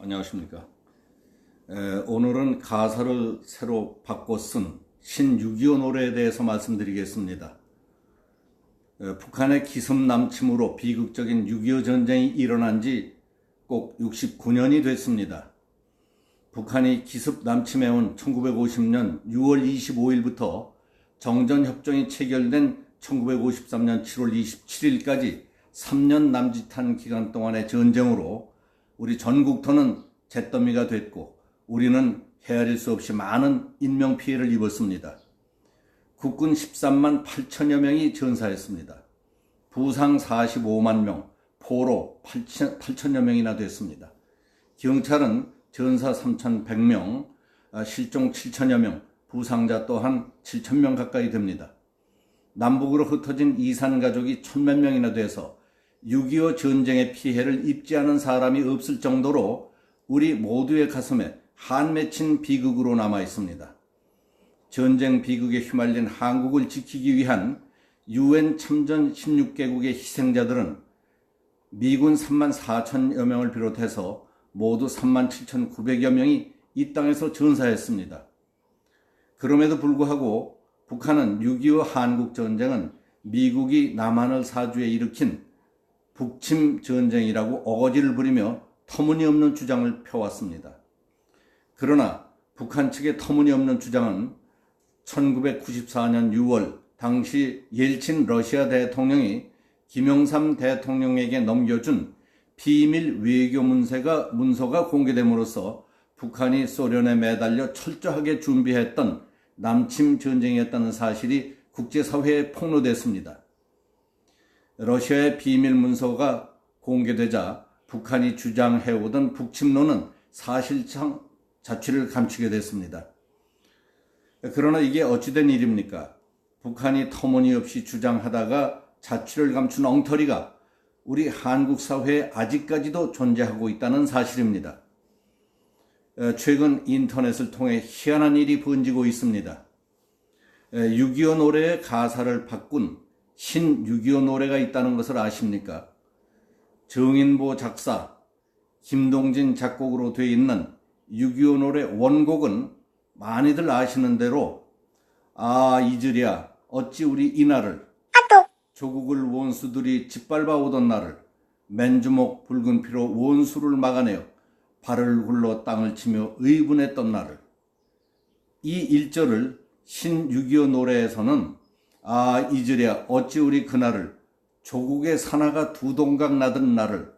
안녕하십니까. 에, 오늘은 가사를 새로 바꿔 쓴 신6.25 노래에 대해서 말씀드리겠습니다. 에, 북한의 기습 남침으로 비극적인 6.25 전쟁이 일어난 지 꼭 69년이 됐습니다. 북한이 기습 남침해온 1950년 6월 25일부터 정전협정이 체결된 1953년 7월 27일까지 3년 남짓한 기간 동안의 전쟁으로 우리 전국토는 잿더미가 됐고 우리는 헤아릴 수 없이 많은 인명 피해를 입었습니다. 국군 13만 8천여 명이 전사했습니다. 부상 45만 명, 포로 8천, 8천여 명이나 됐습니다. 경찰은 전사 3,100명, 아, 실종 7천여 명, 부상자 또한 7천 명 가까이 됩니다. 남북으로 흩어진 이산 가족이 천몇 명이나 돼서 6.25 전쟁의 피해를 입지 않은 사람이 없을 정도로 우리 모두의 가슴에 한 맺힌 비극으로 남아 있습니다. 전쟁 비극에 휘말린 한국을 지키기 위한 유엔 참전 16개국의 희생자들은 미군 3만 4천여 명을 비롯해서 모두 3만 7천9백여 명이 이 땅에서 전사했습니다. 그럼에도 불구하고 북한은 6.25 한국 전쟁은 미국이 남한을 사주에 일으킨 북침 전쟁이라고 어거지를 부리며 터무니없는 주장을 펴왔습니다. 그러나 북한 측의 터무니없는 주장은 1994년 6월 당시 옐친 러시아 대통령이 김영삼 대통령에게 넘겨준 비밀 외교 문서가, 문서가 공개됨으로써 북한이 소련에 매달려 철저하게 준비했던 남침 전쟁이었다는 사실이 국제사회에 폭로됐습니다. 러시아의 비밀 문서가 공개되자 북한이 주장해오던 북침론은 사실상 자취를 감추게 됐습니다. 그러나 이게 어찌된 일입니까? 북한이 터무니없이 주장하다가 자취를 감춘 엉터리가 우리 한국 사회에 아직까지도 존재하고 있다는 사실입니다. 어, 최근 인터넷을 통해 희한한 일이 번지고 있습니다. 6.25 노래의 가사를 바꾼 신6.25 노래가 있다는 것을 아십니까? 정인보 작사, 김동진 작곡으로 되어 있는 6.25 노래 원곡은 많이들 아시는 대로 아 이즈랴 어찌 우리 이날을 조국을 원수들이 짓밟아 오던 날을 맨주먹 붉은 피로 원수를 막아내어 발을 굴러 땅을 치며 의분했던 날을 이 일절을 신6.25 노래에서는 아 잊으랴 어찌 우리 그날을 조국의 사나가 두 동강 나던 날을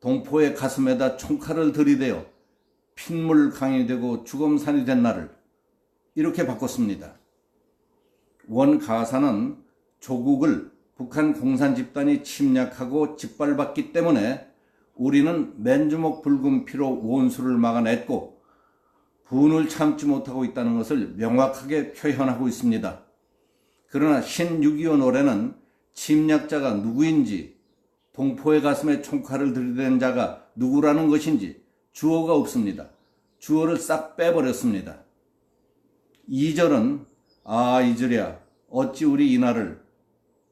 동포의 가슴에다 총칼을 들이대어 핏물 강이 되고 주검산이 된 날을 이렇게 바꿨습니다. 원 가사는 조국을 북한 공산 집단이 침략하고 짓밟았기 때문에 우리는 맨주먹 붉은 피로 원수를 막아냈고 분을 참지 못하고 있다는 것을 명확하게 표현하고 있습니다. 그러나 신6.25 노래는 침략자가 누구인지 동포의 가슴에 총칼을 들이댄 자가 누구라는 것인지 주어가 없습니다. 주어를 싹 빼버렸습니다. 2절은 아 이절이야 어찌 우리 이날을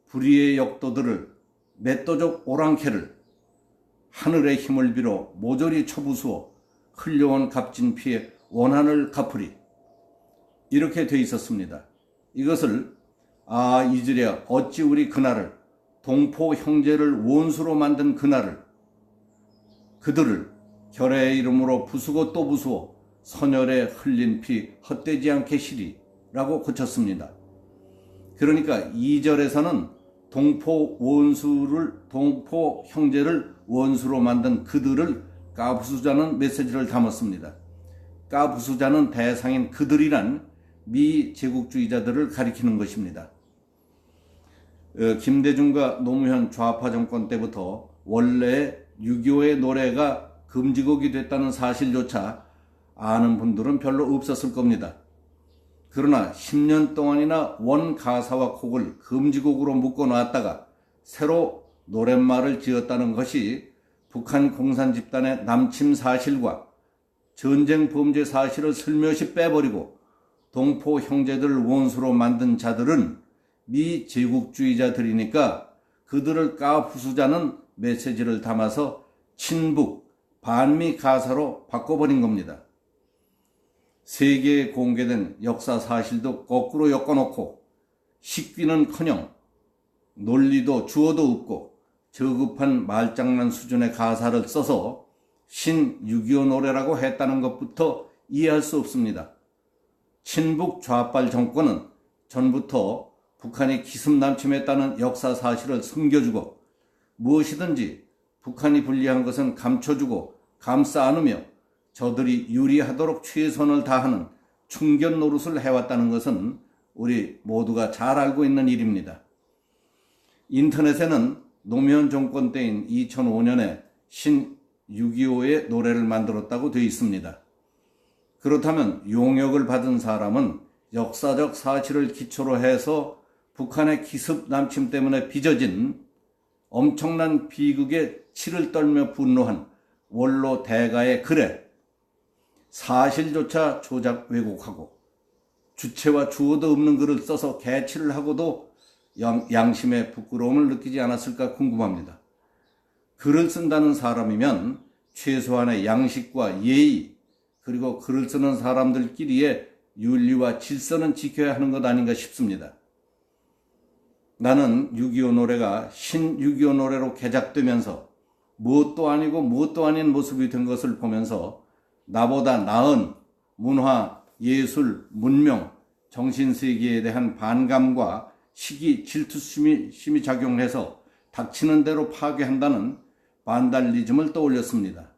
불의의 역도들을 맷도적 오랑캐를 하늘의 힘을 빌어 모조리 쳐부수어 흘려온 값진 피해 원한을 갚으리 이렇게 돼 있었습니다. 이것을 아 이즈랴 어찌 우리 그날을 동포 형제를 원수로 만든 그날을 그들을 결의 이름으로 부수고 또 부수어 선열에 흘린 피 헛되지 않게 시리라고 고쳤습니다. 그러니까 2절에서는 동포 원수를 동포 형제를 원수로 만든 그들을 까부수자는 메시지를 담았습니다. 까부수자는 대상인 그들이란 미 제국주의자들을 가리키는 것입니다. 어, 김대중과 노무현 좌파 정권 때부터 원래 6.25의 노래가 금지곡이 됐다는 사실조차 아는 분들은 별로 없었을 겁니다. 그러나 10년 동안이나 원 가사와 곡을 금지곡으로 묶어 놨다가 새로 노랫말을 지었다는 것이 북한 공산 집단의 남침 사실과 전쟁 범죄 사실을 슬며시 빼버리고 동포 형제들 원수로 만든 자들은 미 제국주의자들이니까 그들을 까부수자는 메시지를 담아서 친북, 반미 가사로 바꿔버린 겁니다. 세계에 공개된 역사 사실도 거꾸로 엮어놓고 식기는커녕 논리도 주어도 없고 저급한 말장난 수준의 가사를 써서 신6.25 노래라고 했다는 것부터 이해할 수 없습니다. 친북 좌빨 정권은 전부터 북한이 기습남침했다는 역사 사실을 숨겨주고 무엇이든지 북한이 불리한 것은 감춰주고 감싸 안으며 저들이 유리하도록 최선을 다하는 충견 노릇을 해왔다는 것은 우리 모두가 잘 알고 있는 일입니다. 인터넷에는 노무현 정권 때인 2005년에 신 6.25의 노래를 만들었다고 되어 있습니다. 그렇다면 용역을 받은 사람은 역사적 사실을 기초로 해서 북한의 기습 남침 때문에 빚어진 엄청난 비극에 치를 떨며 분노한 원로 대가의 글에 사실조차 조작 왜곡하고 주체와 주어도 없는 글을 써서 개치를 하고도 양, 양심의 부끄러움을 느끼지 않았을까 궁금합니다. 글을 쓴다는 사람이면 최소한의 양식과 예의 그리고 글을 쓰는 사람들끼리의 윤리와 질서는 지켜야 하는 것 아닌가 싶습니다. 나는 6.25 노래가 신 6.25 노래로 개작되면서 무엇도 아니고 무엇도 아닌 모습이 된 것을 보면서 나보다 나은 문화, 예술, 문명, 정신세계에 대한 반감과 시기, 질투심이 심히 작용해서 닥치는 대로 파괴한다는 반달리즘을 떠올렸습니다.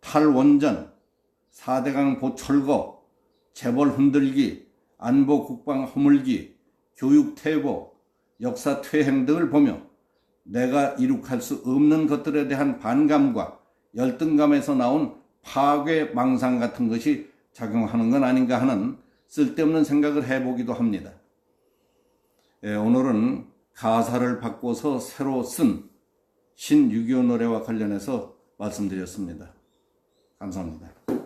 탈원전, 4대강 보철거, 재벌 흔들기, 안보 국방 허물기, 교육 퇴보, 역사 퇴행 등을 보며 내가 이룩할 수 없는 것들에 대한 반감과 열등감에서 나온 파괴 망상 같은 것이 작용하는 건 아닌가 하는 쓸데없는 생각을 해보기도 합니다. 예, 오늘은 가사를 바꿔서 새로 쓴 신6.25 노래와 관련해서 말씀드렸습니다. 감사합니다.